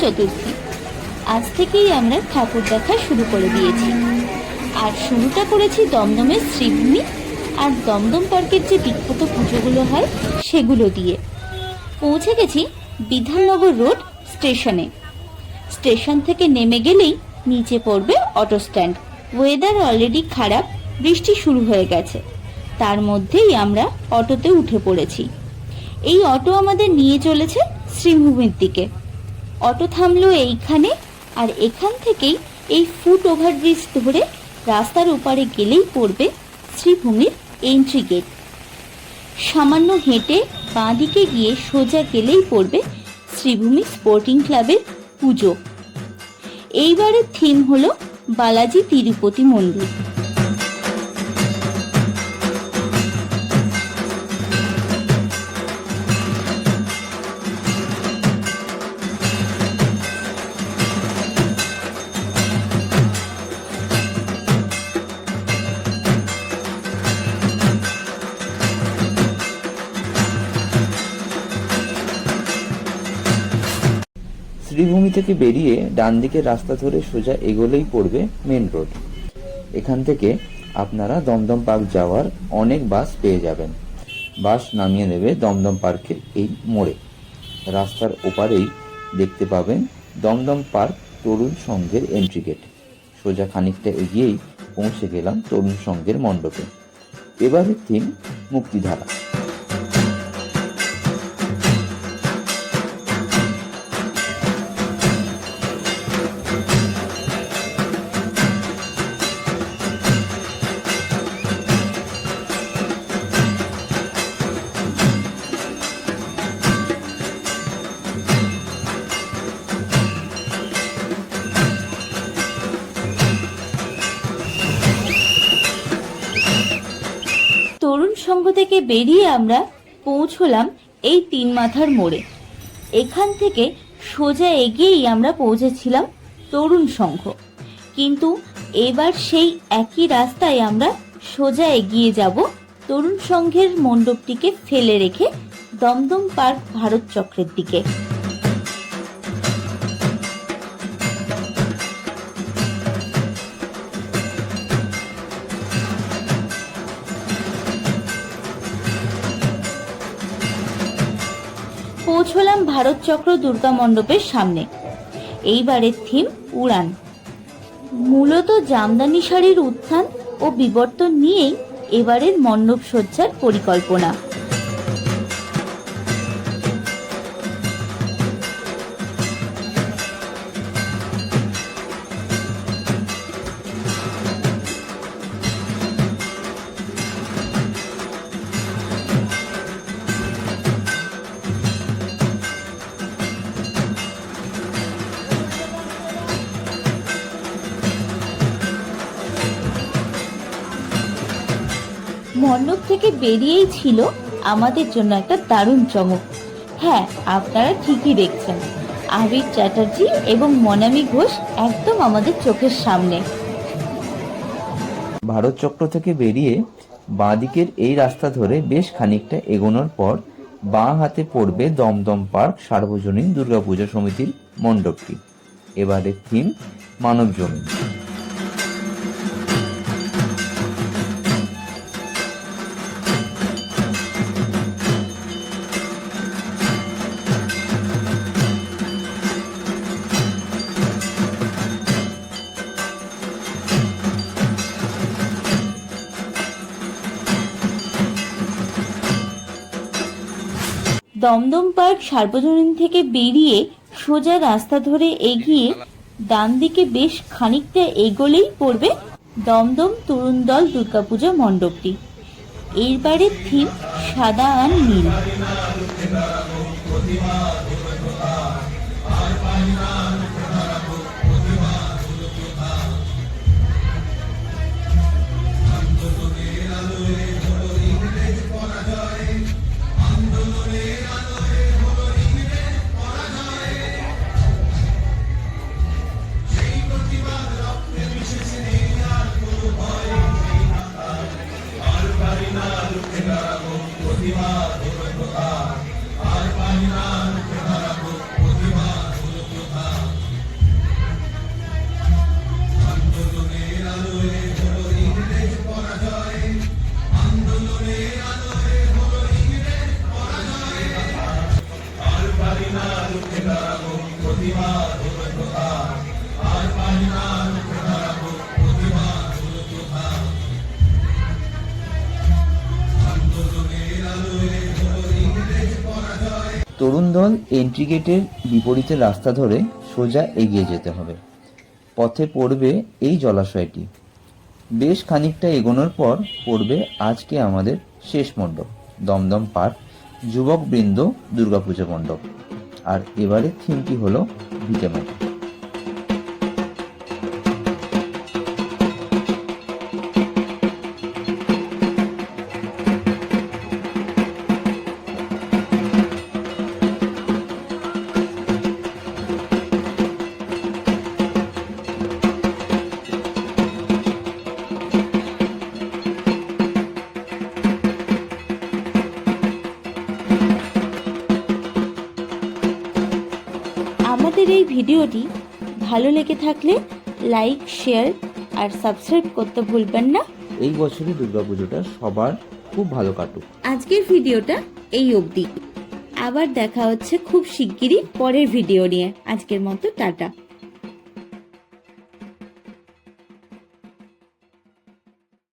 চতুর্থী। আজ থেকেই আমরা ঠাকুর দেখা শুরু করে দিয়েছি। আর শুরুটা করেছি দমদমের শ্রীভূমি আর দমদম পার্কের যে বিখ্যাত পুজোগুলো হয় সেগুলো দিয়ে। পৌঁছে গেছি বিধাননগর রোড স্টেশনে। স্টেশন থেকে নেমে গেলেই নিচে পড়বে অটো স্ট্যান্ড। ওয়েদার অলরেডি খারাপ, বৃষ্টি শুরু হয়ে গেছে। তার মধ্যেই আমরা অটোতে উঠে পড়েছি। এই অটো আমাদের নিয়ে চলেছে শ্রীভূমির দিকে। অটো থামলো এইখানে, আর এখান থেকেই এই ফুট ওভারব্রিজ ধরে রাস্তার ওপারে গেলেই পড়বে শ্রীভূমির এন্ট্রি গেট সামান্য হেঁটে বাঁ দিকে গিয়ে সোজা গেলেই পড়বে শ্রীভূমি স্পোর্টিং ক্লাবের পুজো। এইবারের থিম হলো বালাজি তিরুপতি মন্দির। শ্রীভূমি থেকে বেরিয়ে ডান দিকের রাস্তা ধরে সোজা এগোলেই পড়বে মেন রোড। এখান থেকে আপনারা দমদম পার্ক যাওয়ার অনেক বাস পেয়ে যাবেন। বাস নামিয়ে নেবে দমদম পার্কের এই মোড়ে। রাস্তার ওপারেই দেখতে পাবেন দমদম পার্ক তরুণ সংঘের এন্ট্রি গেট সোজা খানিকটা এগিয়েই পৌঁছে গেলাম তরুণ সংঘের মণ্ডপে। এবারের থিম মুক্তিধারা। তরুণ থেকে বেরিয়ে আমরা পৌঁছলাম এই তিন মাথার মোড়ে। এখান থেকে সোজা এগিয়েই আমরা পৌঁছেছিলাম তরুণ সংঘ। কিন্তু এবার সেই একই রাস্তায় আমরা সোজা এগিয়ে যাব তরুণ সংঘের মণ্ডপটিকে ফেলে রেখে দমদম পার্ক ভারত চক্রের দিকে। পৌঁছলাম ভারত চক্র দুর্গা মণ্ডপের সামনে। এইবারের থিম উড়ান। মূলত জামদানি শাড়ির উত্থান ও বিবর্তন নিয়েই এবারের মণ্ডপ সজ্জার পরিকল্পনা। মণ্ডপ থেকে বেরিয়েই ছিল আমাদের জন্য একটা দারুণ চমক। হ্যাঁ আপনারা ঠিকই দেখছেন। আবির চ্যাটার্জি এবং মনামি ঘোষ একদম আমাদের চোখের সামনে। ভারত চক্র থেকে বেরিয়ে বাঁ দিকের এই রাস্তা ধরে বেশ খানিকটা এগোনোর পর বাঁ হাতে পড়বে দমদম পার্ক সার্বজনীন দুর্গাপূজা সমিতির মণ্ডপটি। এবারের থিম মানব জমিন দমদম পার্ক সার্বজনীন থেকে বেরিয়ে সোজা রাস্তা ধরে এগিয়ে ডান দিকে বেশ খানিকটা এগোলেই পড়বে দমদম তরুণ দল দুর্গাপূজা মণ্ডপটি। এইবারের থিম সাদা আর নীল। তরুণ দল এন্ট্রি গেটের বিপরীতে রাস্তা ধরে সোজা এগিয়ে যেতে হবে। পথে পড়বে এই জলাশয়টি। বেশ খানিকটা এগোনোর পর পড়বে আজকে আমাদের শেষ মণ্ডপ, দমদম পার্ক যুবক বৃন্দ দুর্গাপুজো মণ্ডপ। আর এবারে থিমটি হলো ভিটেমাটি আমাদের এই ভিডিওটি ভালো লেগে থাকলে লাইক শেয়ার আর সাবস্ক্রাইব করতে ভুলবেন না। এই বছরই দুর্গা পুজোটা সবার খুব ভালো কাটুক। আজকের ভিডিওটা এই অবধি। আবার দেখা হচ্ছে খুব শিগগিরই পরের ভিডিও নিয়ে। আজকের মতো টাটা।